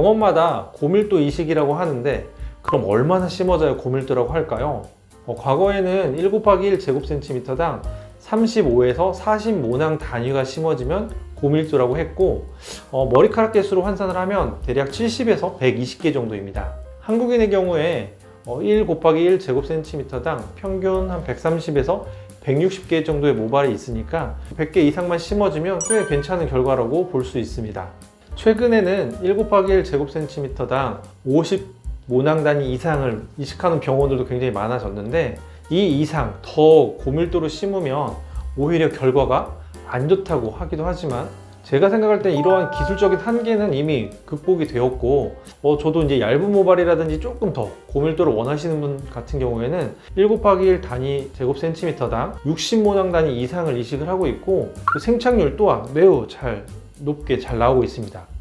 병원마다 고밀도 이식이라고 하는데 그럼 얼마나 심어져야 고밀도라고 할까요? 어, 과거에는 1 곱하기 1 제곱센티미터당 35에서 40모낭 단위가 심어지면 고밀도라고 했고 어, 머리카락 개수로 환산을 하면 대략 70에서 120개 정도입니다. 한국인의 경우에 어, 1 곱하기 1 제곱센티미터당 평균 한 130에서 160개 정도의 모발이 있으니까 100개 이상만 심어주면 꽤 괜찮은 결과라고 볼 수 있습니다. 최근에는 1 곱하기 1 제곱센티미터당 50 모낭 단위 이상을 이식하는 병원들도 굉장히 많아졌는데 이 이상 더 고밀도로 심으면 오히려 결과가 안 좋다고 하기도 하지만 제가 생각할 때 이러한 기술적인 한계는 이미 극복이 되었고 어, 저도 이제 얇은 모발이라든지 조금 더 고밀도를 원하시는 분 같은 경우에는 1 곱하기 1 단위 제곱센티미터당 60모낭 단위 이상을 이식을 하고 있고 그 생착률 또한 매우 잘 높게 잘 나오고 있습니다.